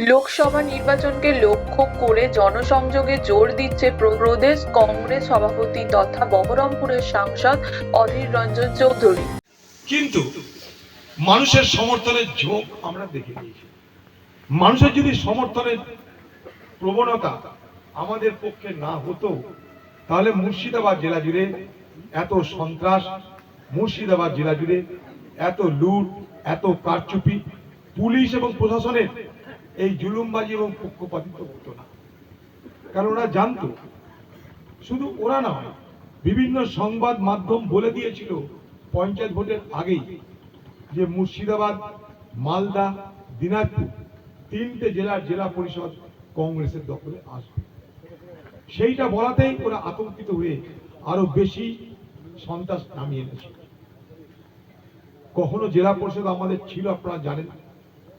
লোকসভা নির্বাচনকে লক্ষ্য করে জনসংযোগে জোর দিচ্ছে প্র- প্রদেশ কংগ্রেস সভাপতি তথা বহরমপুরের সাংসদ অধীর রঞ্জন চৌধুরী। কিন্তু মানুষের সমর্থনের ঝোঁক আমরা দেখে নিয়েছি। মানুষের যদি সমর্থনের প্রবণতা আমাদের পক্ষে না হতো, তাহলে মুর্শিদাবাদ জেলা জুড়ে এত সন্ত্রাস, মুর্শিদাবাদ জেলা জুড়ে এত লুট, এত কারচুপি, পুলিশ এবং প্রশাসনের এই জুলুমবাজি এবং পক্ষপাতিত্ব হতো না। কারণ ওরা জানতো? শুধু ওরা নয় বিভিন্ন সংবাদ মাধ্যম বলে দিয়েছিল পঞ্চায়েত ভোটের আগেই যে মুর্শিদাবাদ, মালদা, দিনাজপুর তিনটে জেলার জেলা পরিষদ কংগ্রেসের দখলে আসবে। সেইটা বলাতেই ওরা আতঙ্কিত হয়ে আরও বেশি সন্ত্রাস নামিয়ে এনেছে কখনো জেলা পরিষদ আমাদের ছিল আপনারা জানেন,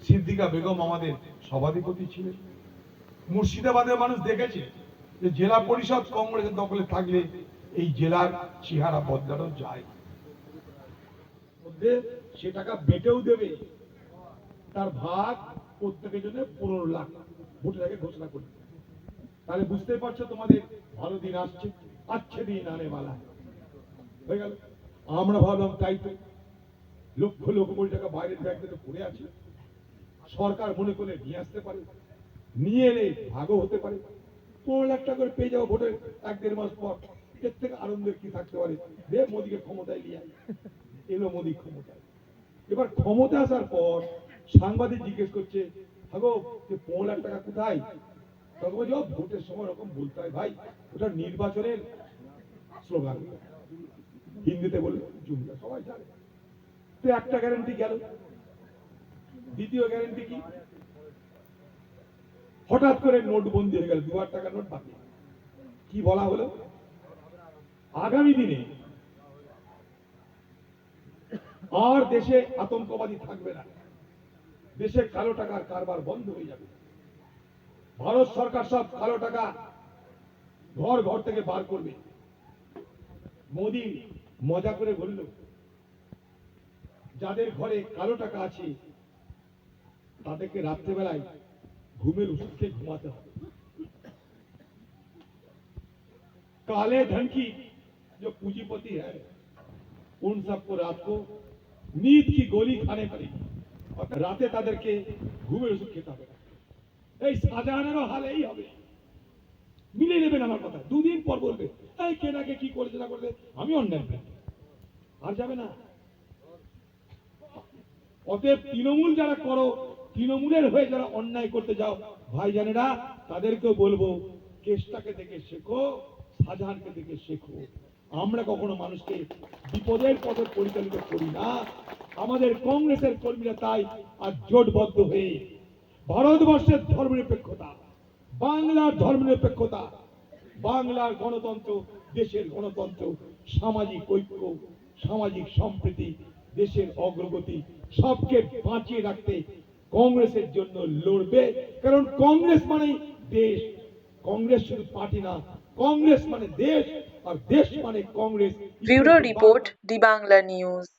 সিদ্দিকা বেগম আমাদের সভাধিপতি ছিলেন। মুর্শিদাবাদের মানুষ দেখেছে যে জেলা পরিষদ কংগ্রেসের দখলে থাকলে এই জেলার চেহারা বদলানো যায়। মধ্যে সে টাকা বেটেও দেবে। তার ভাগ প্রত্যেকের জন্য পনেরো লাখ ভোটের আগে ঘোষণা করবে তাহলে বুঝতে পারছ তোমাদের ভালো দিন আসছে আচ্ছে দিন আনে বালা হয়ে গেল। আমরা ভাবলাম তাই তো। লক্ষ লক্ষ কোটি টাকা বাইরের ব্যাংকে তো পড়ে আছে। সরকার মনে করে নিয়ে আসতে পারে, নিয়ে এলে ভাগও হতে পারে। পনেরো লাখ টাকা করে পেয়ে যাব ভোটের এক দেড় মাস পর। এর থেকে আনন্দের কি থাকতে পারে? দে মোদীকে ক্ষমতায় নিয়ে। এলো মোদী ক্ষমতায়। এবার ক্ষমতা আসার পর সাংবাদিক জিজ্ঞেস করছে হাগো যে পনেরো লাখ টাকা কোথায়? তখন ভোটের সময় ওরকম বলতে হয় ভাই, ওটা নির্বাচনের স্লোগান। হিন্দিতে বলল, জুমলা, সবাই জানে। তো একটা গ্যারান্টি গেল। দ্বিতীয় গ্যারান্টি কি? হঠাৎ করে নোট বন্দি হয়ে গেল দু হাজার টাকা নোট বাকি। কি বলা হলো? আগামী দিনে আর দেশে আতঙ্কবাদী থাকবে না। দেশে কালো টাকার কারবার বন্ধ হয়ে যাবে। ভারত সরকার সব কালো টাকা ঘর ঘর থেকে বার করবে। মোদি মজা করে বলল, যাদের ঘরে কালো টাকা আছে তাদেরকে রাত্রেবেলায় ঘুমের ওষুধ খেয়ে ঘুমাতে হবে काले धन की जो पूंजीपति है उन सबको रात को नींद की गोली खाने पड़ेगी और রাতে তাদেরকে ঘুমের ওষুধ খেতে হবে না। এই শাহজাহানেরও হাল এই হবে মিলে নেবেন আমার কথা দুদিন পর বলবে এই কেনাকে কি করেছে না করেছে আমি অন্যায় করেছি। আর যাবে না অতএব তৃণমূল যারা করো তৃণমূলের হয়ে যারা অন্যায় করতে যাও, ভাইজানেরা, তাদেরকেও বলব কেষ্টাকে দেখে শেখো শাহজাহানকে দেখে শেখো। আমরা কখনো মানুষকে বিপদের পথে পরিচালিত করি না। আমাদের কংগ্রেসের কর্মীরা তাই আজ জোটবদ্ধ হয়ে ভারতবর্ষের ধর্মনিরপেক্ষতা, বাংলার ধর্মনিরপেক্ষতা, বাংলার গণতন্ত্র, দেশের গণতন্ত্র, সামাজিক ঐক্য, সামাজিক সম্প্রীতি, দেশের অগ্রগতি, সবকে বাঁচিয়ে রাখতে কংগ্রেসের জন্য লড়বে। কারণ কংগ্রেস মানে দেশ। কংগ্রেস শুধু পার্টি না, কংগ্রেস মানে দেশ, আর দেশ মানে Congress. Bureau report the Bangla news.